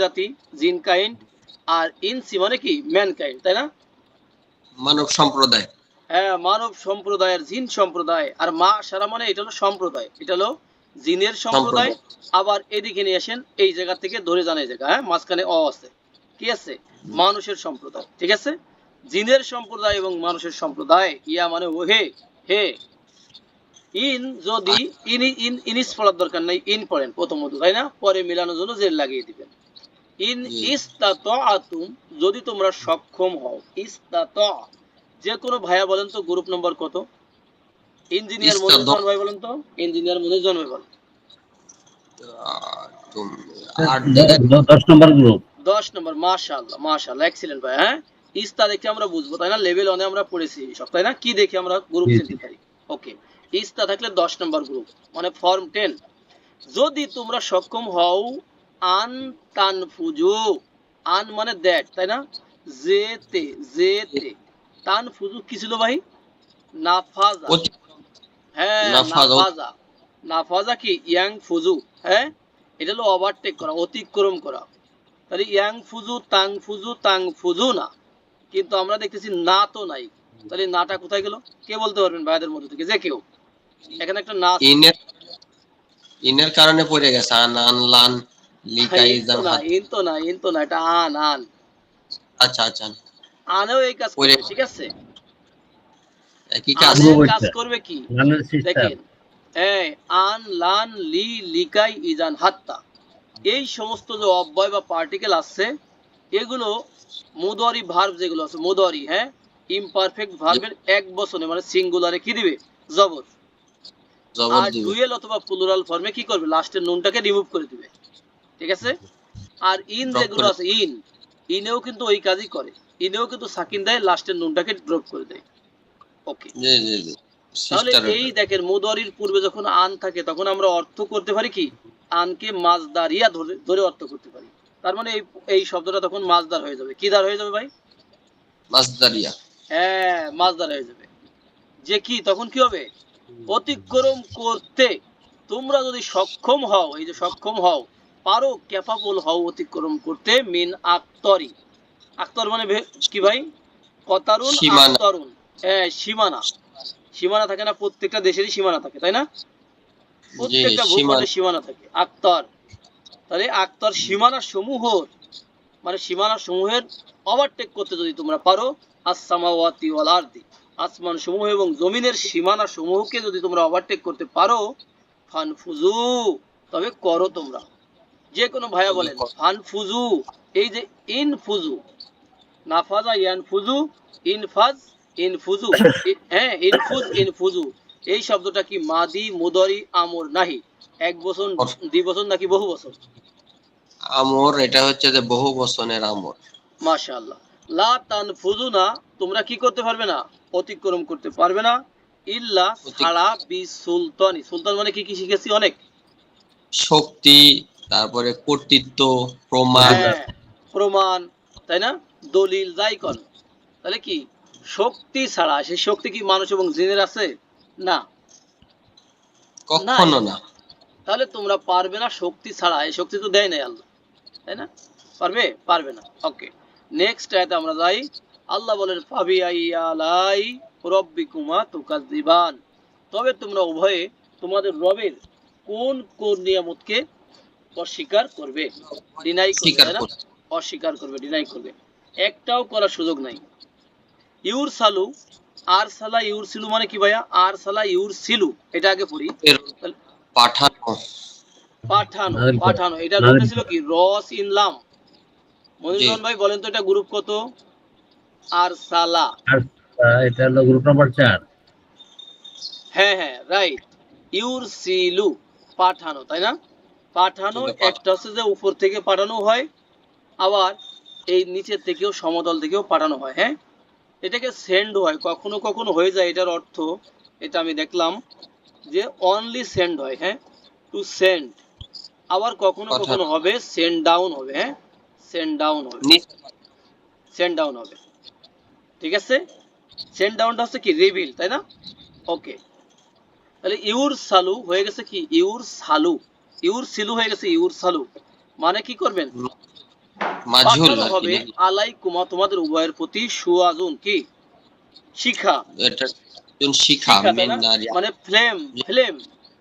জাতি জিন কাইন্ড আর ইনসি মানে কি? ম্যান কাইন্ড তাই না? মানব সম্প্রদায়। হ্যাঁ মানব সম্প্রদায়ের জিন সম্প্রদায়। আর মা সারা মানে এটা হলো সম্প্রদায়। এটা হলো জিনের সম্প্রদায়। আবার এদিকে নিয়ে আসেন এই জায়গা থেকে ধরে যান এই জায়গা হ্যাঁ মাঝখানে অ আছে। কি আছে? মানুষের সম্প্রদায় ঠিক আছে? জিনের সম্প্রদায় এবং মানুষের সম্প্রদায়। ইয়া মানে ও হে হে। ইন যদি ইন ইন ইনিস পড়ার দরকার নাই ইন পড়েন প্রথমত তাই না? পরে মিলানোর জন্য জেল লাগিয়ে দিবেন। ইন জি। ইস্তাতাতুম যদি তোমরা সক্ষম হও। ইস্তাতা যে কোনো ভাইয়া বলেন তো গ্রুপ নম্বর কত? ইঞ্জিনিয়ার ইস্তাতা- মনিরুজ্জামান ভাই বলেন তো? ইঞ্জিনিয়ার মনিরুজ্জামান ভাই বলেন। আহ, তুমি- আর দ- দশ নম্বর গ্রুপ। দশ নম্বর মাশাআল্লাহ মাশাআল্লাহ এক্সিলেন্ট ভাই হ্যাঁ? ইস্তা দেখে আমরা বুঝব তাই না? লেভেল অনে আমরা পড়েছি সব তাই না? কি দেখে আমরা গ্রুপ। চিনতে পারি ওকে ইস্তা থাকলে দশ নম্বর গ্রুপ মানে ফর্ম টেন যদি তোমরা সক্ষম হও আন তান ফুজু। আন মানে দ্যাট তাই না? জেতে জেতে। তান ফুজু কি ছিল ভাই? নাফাজা। হ্যাঁ নাফাজা। নাফাজা। নাফাজা কি? ইয়াং ফুজু। হ্যাঁ? এটা হলো ওভারটেক করা অতিক্রম করা। তাহলে ইয়াং ফুজু তাং ফুজু তাং ফুজু না। কিন্তু আমরা দেখতেছি না তো নাই। তাহলে নাটা কোথায় গেল? কে বলতে পারবেন ভাইদের মধ্যে থেকে? যে কেউ। এখানে একটা না ইনের ইনের কারণে পড়ে গেছে। আন আন লান। লিকা ইন তো ইজান না হাত। ইন না ইন না এটা আন আন। আচ্ছা আচ্ছা। আনেও এই কাজ করবে ঠিক আছে? কি কাজ। কাজ করবে কি? দেখেন এই আন লান লি লিকাই ইজান হাত্তা। এই সমস্ত যে অব্যয় বা পার্টিকেল আছে এগুলো মুদরি ভার্ব যেগুলো আছে মুদরি হ্যাঁ? ইমপারফেক্ট ভার্বের এক বছরে মানে সিঙ্গুলারে কি দিবে? জবর। আর ডুয়েল অথবা প্লুরাল ফর্মে কি করবে? লাস্টের নুনটাকে রিমুভ করে দিবে। ঠিক আছে? আর ইন যেগুলো আছে ইন। ইনেও কিন্তু ওই কাজই করে। ইনেও কিন্তু সাকিন দেয় লাস্টের নুনটাকে ড্রপ করে দেয়। ওকে জি জি জি। তাহলে এই দেখেন মুদরির পূর্বে যখন আন থাকে তখন আমরা অর্থ করতে পারি কি? আনকে মাজদারিয়া ধরে ধরে অর্থ করতে পারি। তার মানে এই এই শব্দটা তখন মাজদার হয়ে যাবে। কি দার হয়ে যাবে ভাই? মাসদারিয়া হ্যাঁ মাজদার হয়ে যাবে। যে কি তখন কি হবে? অতিক্রম করতে তোমরা যদি সক্ষম হও এই যে সক্ষম হও পারো ক্যাপাবল হও অতিক্রম করতে মিন আক্তরি। আক্তর মানে কি ভাই? কতারুন। আক্তরুন। হ্যাঁ সীমানা। সীমানা থাকে না প্রত্যেকটা দেশেরই সীমানা থাকে তাই না? প্রত্যেকটা ভূখণ্ডে সীমানা। থাকে আক্তর। তাহলে আক্তর সীমানা সমূহ মানে সীমানা সমূহের ওভারটেক করতে যদি তোমরা পারো আসসামাওয়াতি ওয়াল আরদি আসমান সমূহ এবং জমিনের সীমানা সমূহকে যদি তোমরা ওভারটেক করতে পারো ফানফুজু তবে করো তোমরা। যে কোনো ভাইয়া বলেন ফানফুজু এই যে ইনফুজু নাফাজা ইয়ানফুজু ইনফাজ ইনফুজু হ্যাঁ ইনফুজ ইনফুজু এই শব্দটা কি মাদি মুদরি আমর নাহি? এক বছর দুই বছর নাকি বহু বছর আমর এটা হচ্ছে যে বহু বচনের আমর। মাশাআল্লাহ। লা তানফুজুনা তোমরা কি করতে পারবে না? অতিক্রম করতে পারবে না। ইল্লা ছাড়া বি সুলতানি। সুলতান মানে কি কি শিখেছি অনেক? শক্তি তারপরে কর্তৃত্ব প্রমাণ। হ্যাঁ, প্রমাণ তাই না? দলিল যাই কন তাহলে কি? শক্তি ছাড়া সেই শক্তি কি মানুষ এবং জিনের আছে? না। কখনো না। তাহলে তোমরা পারবে না শক্তি ছাড়া। এই শক্তি তো দেয় নাই আল্লাহ তাই না? পারবে? পারবে না। ওকে। নেক্সট আয়াতে আমরা যাই। আল্লাহ বলেন ফাবি আইয়ালাই রব্বিকুমা তুকাজ্জিবান তবে তোমরা উভয়ে তোমাদের রবের কোন কোন নিয়ামতকে অস্বীকার করবে ডিনাই করবে। অস্বীকার করবে ডিনাই করবে। একটাও করার সুযোগ নাই। ইউর সালু আর সালা ইউর সিলু মানে কি ভাইয়া? আর সালা ইউর সিলু এটা আগে পড়ি। পাঠানো। পাঠানো পাঠানো এটা গ্রুপে ছিল কি? রস ইনলাম মনিরুজ্জামান ভাই বলেন তো এটা গ্রুপ কত? আর সালা। এটা হলো গ্রুপ নাম্বার চার। হ্যাঁ হ্যাঁ রাইট ইউর সিলু পাঠানো তাই না? পাঠানো একটা হচ্ছে যে উপর থেকে পাঠানো হয় আবার এই নিচের থেকেও সমতল থেকেও পাঠানো হয় হ্যাঁ? এটাকে সেন্ড হয় কখনো কখনো হয়ে যায় এটার অর্থ এটা আমি দেখলাম যে অনলি সেন্ড হয় হ্যাঁ? টু সেন্ড আবার কখনো কখনো হবে সেন্ড ডাউন হবে হ্যাঁ? সেন্ড ডাউন হবে। সেন্ড ডাউন হবে। ঠিক আছে? সেন্ড ডাউনটা হচ্ছে কি? রিভিল তাই না? ওকে তাহলে ইউর সালু হয়ে গেছে কি? ইউর সালু ইউর সিলু হয়ে গেছে ইউর সালু। মানে কি করবেন? মাজহুল পাঠানো আর কি হবে নাকি? আলাইকুমা তোমাদের উভয়ের প্রতি সুয়াজুন কি? শিখা। এটা শিখা মেন মানে ফ্লেম ফ্লেম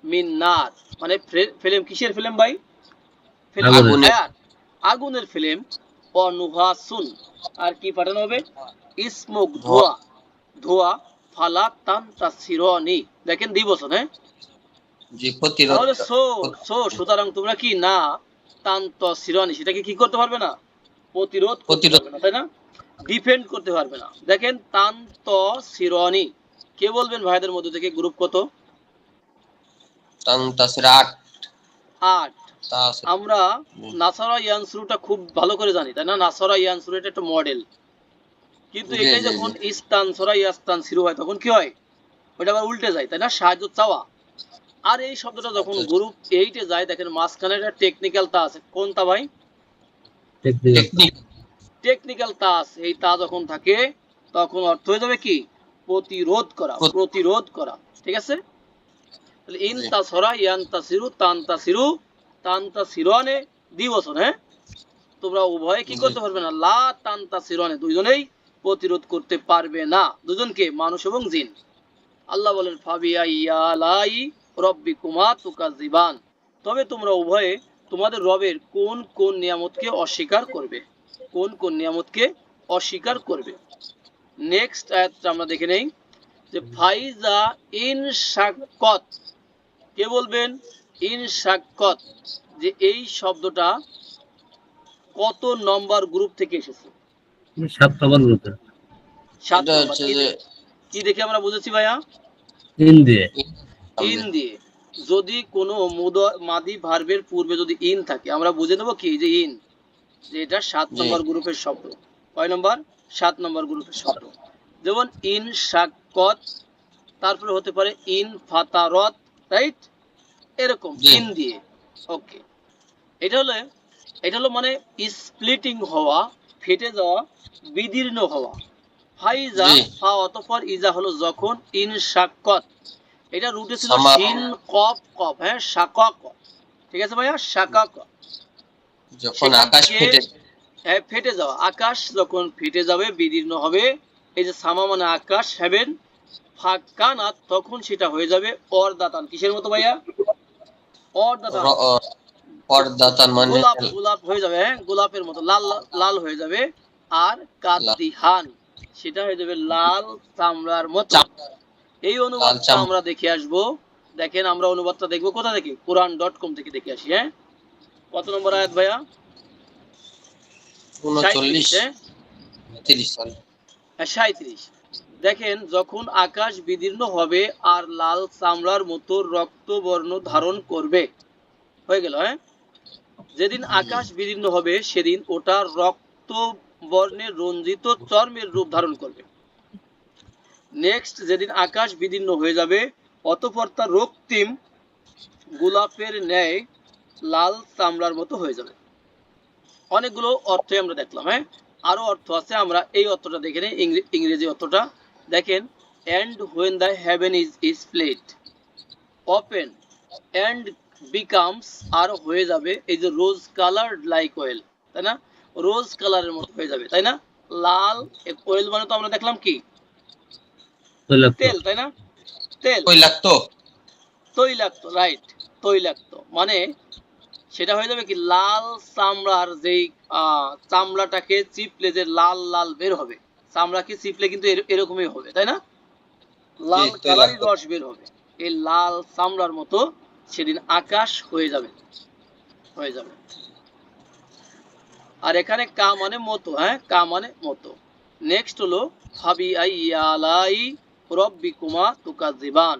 মিন নার। মানে ফ্লেম কিসের ফ্লেম ভাই? আগুনের। ফায়ার আগুনের ফ্লেম অনুভাসুন। আর কি পাঠানো হবে? স্মোক ধোয়া। ধোয়া। ফালা তান তাসিরনি। দেখেন দুই বছর হ্যাঁ? যে প্রতিরোধ সো সো সুতরাং তোমরা কি না? তান তাসিরনি সেটাকে কি করতে পারবে না? প্রতিরোধ প্রতিরোধ। না তাই না? ডিফেন্ড করতে পারবে না। দেখেন তান সিরনি কে বলবেন ভাইদের মধ্যে থেকে? গ্রুপ কত? তাং তাসির আট। আট। আমরা নাসারা ইয়ানসুরুটা খুব ভালো করে জানি তাই না? নাসারা ইয়ানসুরু এটা একটা মডেল কিন্তু জি, এটাই যখন ইস্তান সরা ইয়াস্তান সিরু হয় তখন কি হয়? ওটা আবার উল্টে যায় তাই না? সাহায্য চাওয়া। আর এই শব্দটা যখন আচ্ছা। গ্রুপ এইটে যায় দেখেন মাঝখানে একটা টেকনিক্যাল তা আছে। কোন তা ভাই? টেকনিক্যাল টেকনিক তা আছে। এই তা যখন থাকে তখন অর্থ হয়ে যাবে কি? প্রতিরোধ করা প্রতিরোধ করা। ঠিক আছে? তাহলে ইন জি। তা সরা ইয়ান তা সিরু তান তা সিরু তান তা সিরনে দিবসন হ্যাঁ? তোমরা উভয়ে কি করতে পারবে না? লা তান তা সিরনে দুইজনেই প্রতিরোধ করতে পারবে না। দুজনকে মানুষ এবং জিন। আল্লাহ বলেন ফাবিয়া ইয়ালাই রব্বি কুমা তুকাজিবান তবে তোমরা উভয়ে তোমাদের রবের কোন কোন নিয়ামতকে অস্বীকার করবে? কোন কোন নিয়ামতকে অস্বীকার করবে? নেক্সট আয়াতটা আমরা দেখে নেই যে ফাইজা ইন শাকত কে বলবেন? ইন শাকত যে এই শব্দটা কত নম্বর গ্রুপ থেকে এসেছে? সাত নম্বর গ্রুপে সাত কি যে দে- কি দেখে আমরা বুঝেছি ভাইয়া? তিন দিয়ে। ইন দিয়ে। যদি কোনো মাদি ভার্বের পূর্বে যদি ইন থাকে আমরা বুঝে নেব কি? যে ইন। যে এটা সাত নম্বর গ্রুপের শব্দ। কয় নম্বর? সাত নম্বর গ্রুপের শব্দ। যেমন ইন শাকত তারপরে হতে পারে ইন ফাতারত রাইট? এরকম ইন দিয়ে। ওকে। এটা হলো এটা হলো মানে স্প্লিটিং হওয়া ফেটে যাওয়া বিদীর্ণ হওয়া। ফাইজা। ফা অতঃপর ইজা হলো যখন ইন শাকত এটা রুটে ছিল শিন কপ কপ হ্যাঁ শাকক ঠিক আছে ভাইয়া? শাকক যখন আকাশ ফেটে হ্যাঁ ফেটে যাওয়া। আকাশ যখন ফেটে যাবে বিদীর্ণ হবে এই যে সামা মানে আকাশ হ্যাভেন ফাঁকানা তখন সেটা হয়ে যাবে অর্দাতান। কিসের মতো ভাইয়া? অর্দাতান। পর্দাতান মানে গোলাপ গোলাপ হয়ে যাবে হ্যাঁ গোলাপের মতো। লাল লাল হয়ে যাবে। আর কাদিহান সেটা হয়ে যাবে লাল চামড়ার মতো। এই অনুবাদটা আমরা দেখে আসব। দেখেন আমরা অনুবাদটা দেখব। কোথা থেকে? কোরআন ডট কম থেকে দেখে আসি হ্যাঁ? কত নম্বর আয়াত ভাইয়া? উনচল্লিশ। 37, হ্যাঁ? সাঁত্রিশ দেখেন যখন আকাশ বিদীর্ণ হবে আর লাল চামড়ার মতো রক্তবর্ণ ধারণ করবে হয়ে গেল হ্যাঁ? যেদিন আকাশ বিদীর্ণ হবে সেদিন ওটা রক্ত বর্ণের রঞ্জিত চর্মের রূপ ধারণ করবে। নেক্সট যেদিন আকাশ বিদীর্ণ হয়ে যাবে, অতঃপর তা রক্তিম গোলাপের ন্যায় লাল চামড়ার মতো হয়ে যাবে। অনেকগুলো অর্থই আমরা দেখলাম হ্যাঁ? আরও অর্থ আছে, আমরা এই অর্থটা দেখে নিই ইংরেজি অর্থটা। দেখেন and when the heaven is is plate open and becomes আর হয়ে যাবে, এই যে রোজ কালার লাইক অয়েল তাই না? রোজ কালারের মতো হয়ে যাবে, তাই না? লাল অয়েল মানে তো আমরা দেখলাম কি? তেল তাই না? তেল। লাগতো তৈলাক্ত রাইট তৈলাক্ত। মানে সেটা হয়ে যাবে কি লাল চামড়ার যেই চামড়াটাকে চিপলে যে লাল লাল বের হবে চামড়াকে চিপলে কিন্তু এরকমই হবে তাই না? লাল তৈলাক্ত। কালারই রস বের হবে এই লাল চামড়ার মতো সেদিন আকাশ হয়ে যাবে হয়ে যাবে। আর এখানে কা মানে মতো হ্যাঁ কা মানে মতো। নেক্সট হলো ফাবি আইয়ালাই রব্বিকুমা তুকাজিবান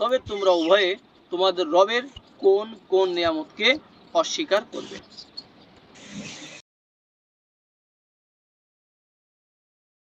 তবে তোমরা উভয়ে তোমাদের রবের কোন কোন নিয়ামতকে অস্বীকার করবে?